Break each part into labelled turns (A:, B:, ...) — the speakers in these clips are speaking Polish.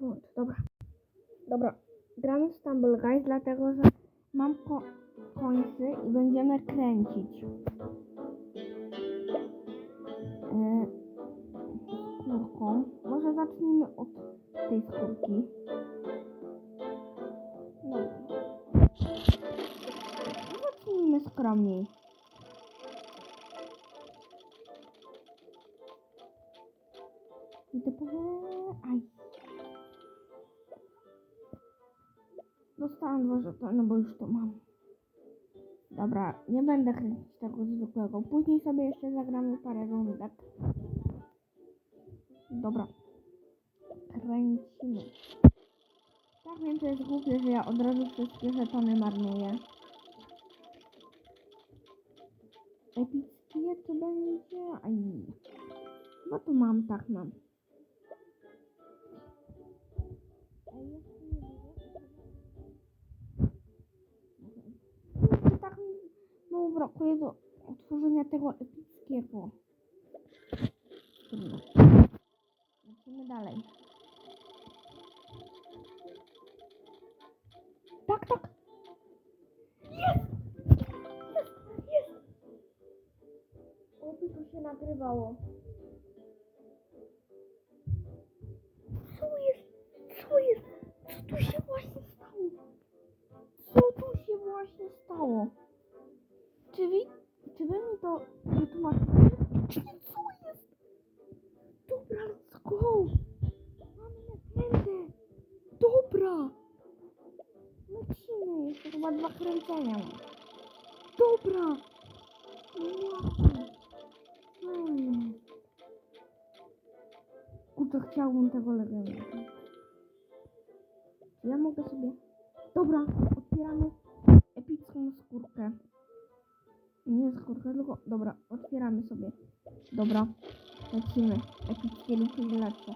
A: Włącz, dobra. Dobra. Gramy w Stumble Guys, dlatego że mam ko końcy i będziemy kręcić. Yy, skórką. Może zacznijmy od tej skórki. Dobra. Zacznijmy skromniej. I to powiem... Aj. Dostałam dwa żetony, bo już to mam. Dobra, nie będę kręcić tego zwykłego. Później sobie jeszcze zagramy parę rundek. Dobra. Kręcimy. Tak wiem, to jest głupie, że ja od razu wszystkie żetony marnuję. Epickie to będzie... Aj. No to mam, tak mam. Ej, mało brakuje do otworzenia tego epickiego. Lecimy dalej. Tak, tak. Jest! Jest! Jest! Oby to się nagrywało. Co jest? Co jest? Co tu się właśnie stało? Co tu się właśnie stało? Chciałbym tego. Czy ja mogę sobie... Dobra, otwieramy epicką skórkę. Nie skórkę, tylko... Dobra, otwieramy sobie. Dobra, lecimy. Epickie lub lepsze.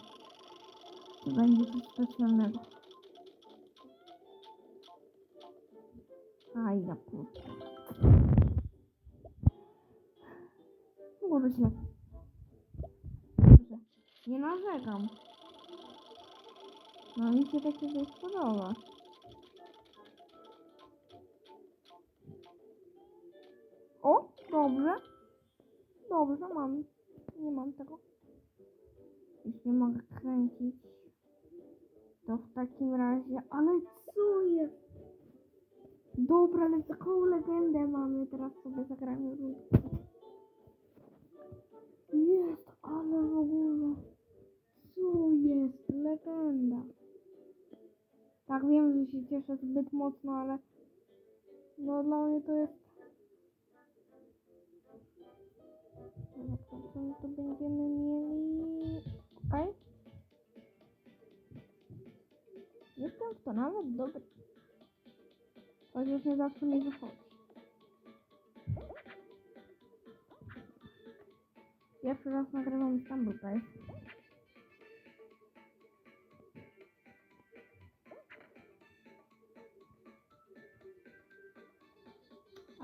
A: To będzie coś specjalnego. Aj, ja kurczę. Mogło być lepiej. Dobrze, nie narzekam. No mi się takie coś podoba. O, dobrze. Dobrze, mam. Nie mam tego. Nie mogę kręcić. To w takim razie, ale co jest? Dobra, ale taką legendę mamy. Teraz sobie zagramy. Jest, ale w ogóle. Co Legenda. Tak wiem, że się cieszę zbyt mocno, ale no dla mnie to jest. Dobra, to będziemy mieli? Okej. Jestem w to nawet dobry. Chociaż nie zawsze mi wychodzi. Pierwszy raz nagrywam Istanbul Guys.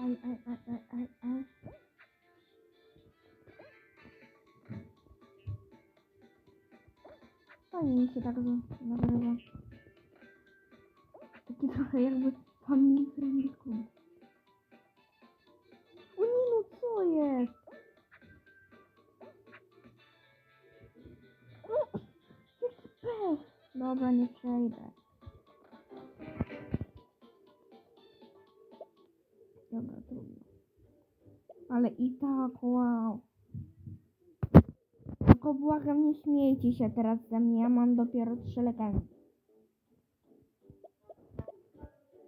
A: Aj, aj, aj, aj, aj, aj. Fajnie mi się tak nagrywa. Taki trochę jakby family friendly. O nie no, co jest? No, jaki pech. Dobra, nie przejdę. Dobra, trudno. Ale i tak, wow. Tylko błagam, nie śmiejcie się teraz ze mnie, ja mam dopiero trzy legendy.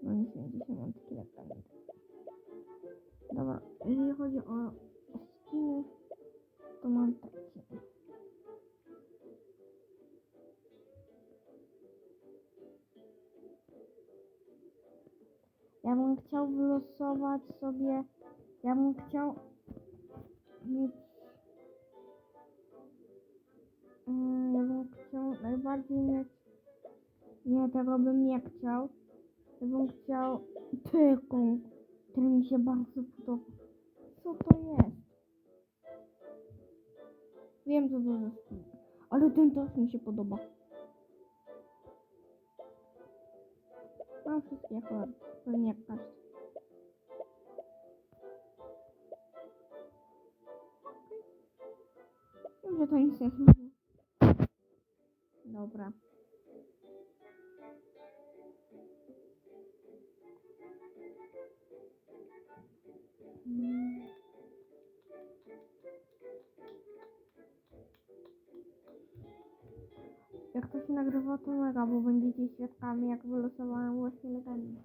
A: No nie śmiejcie się, mam takie legendy. Dobra, jeżeli chodzi o skiny, to mam takie. Ja bym chciał wylosować sobie. Ja bym chciał mieć. Mm, Ja bym chciał najbardziej mieć. Nie, tego bym nie chciał. Ja bym chciał taką, który mi się bardzo podoba. Co to jest? Wiem, co to jest. Ale ten też mi się podoba. Jako pewnie jak każdy. Wiem, że to nic nie zmieni. Dobra. Mm. Jak to się nagrywa, to mega, bo będziecie świadkami, jak wylosowałem właśnie legendę.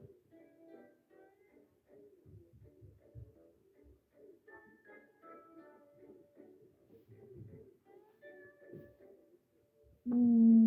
A: Mm,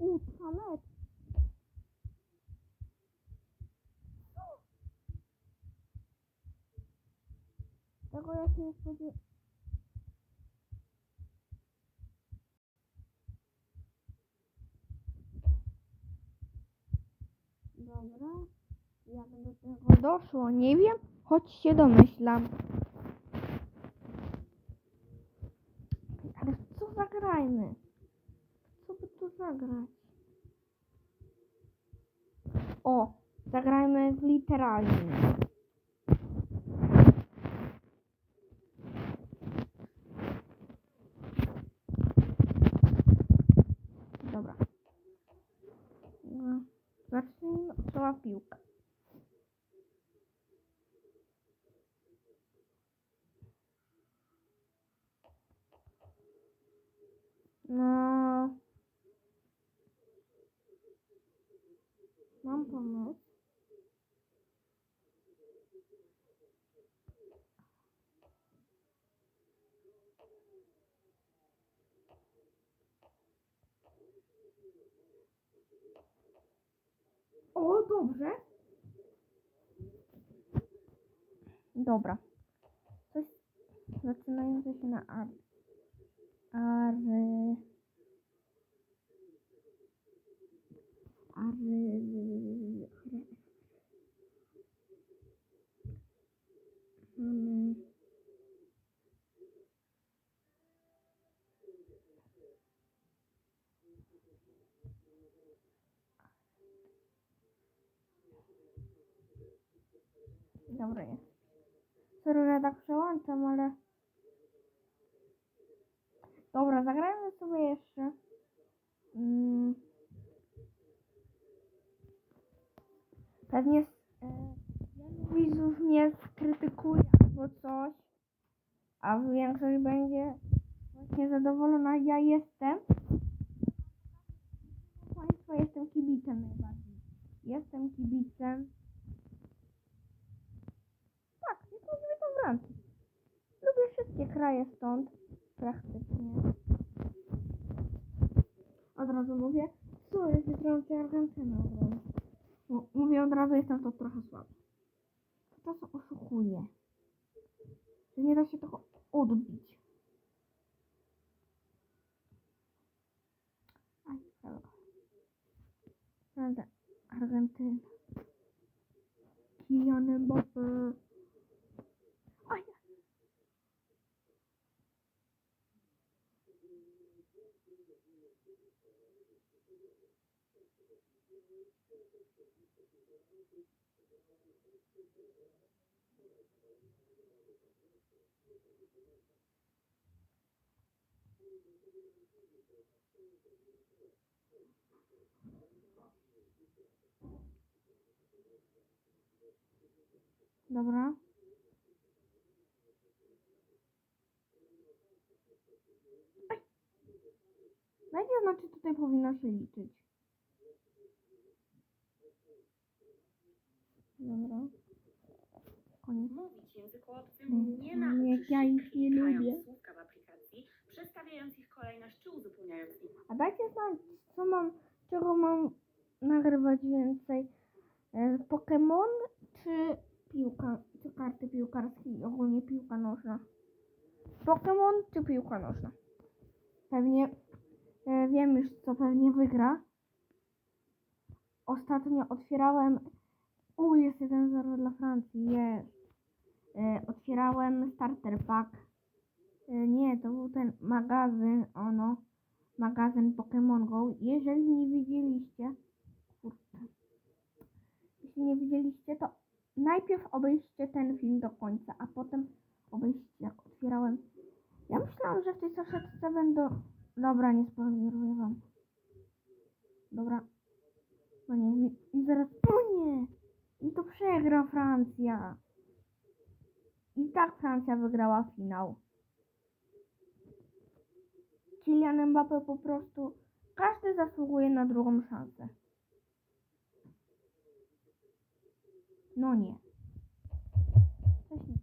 A: U, talet. Tego ja się nie spodziewałam. Dobra. Jak do tego doszło, nie wiem, choć się domyślam. Ale co zagrajmy? Tu zagrać? O, zagrajmy w literalnie. Dobra. Zacznijmy od słowa piłka. No. Mam pomysł. O, dobrze. Dobra. Coś zaczynające się na ar. Ary. Dobra jest. Sorry, że tak przełączam, ale... Dobra, zagrajmy sobie jeszcze. Mm. Pewnie e, wielu widzów albo coś, a większość będzie właśnie zadowolona. Ja jestem. Państwa jestem kibicem najbardziej. Jestem kibicem. Tak, jestem kibicem Francji. Lubię wszystkie kraje stąd, praktycznie. Od razu mówię, co jest Francja Argentyna od razu. Mówię od razu, jestem to trochę słaby. To co oszukuje. Nie da się tego odbić. Argentyna. Kylian Mbappé. Dobra. Aj. Dajcie znaczy tutaj powinno się liczyć. Dobra. Koniec.
B: Mówić języku obcym nie
A: nie,
B: nauczysz
A: ja
B: się
A: ich nie lubię.
B: Przestawiając ich kolejność czy uzupełniając ich.
A: A dajcie znać, co mam, czego mam nagrywać więcej. E, Pokémon czy piłka, czy karty piłkarskie i ogólnie piłka nożna. Pokémon czy piłka nożna? Pewnie e, wiem już, co pewnie wygra. Ostatnio otwierałem. U, jest 1-0 dla Francji, jest. E, otwierałem starter pack. Nie, to był ten magazyn, ono. Magazyn Pokémon Go. Jeżeli nie widzieliście, kurczę. Jeśli nie widzieliście, to najpierw obejrzcie ten film do końca, a potem obejrzcie jak otwierałem. Ja myślałam, że w tej saszetce będą... Dobra, nie spoileruję wam. Dobra. No nie, i zaraz... O nie! I to przegra Francja. I tak Francja wygrała finał. Kylian Mbappé po prostu... Każdy zasługuje na drugą szansę. No nie. Coś nie.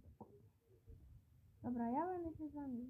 A: Dobra, ja będę się z wami.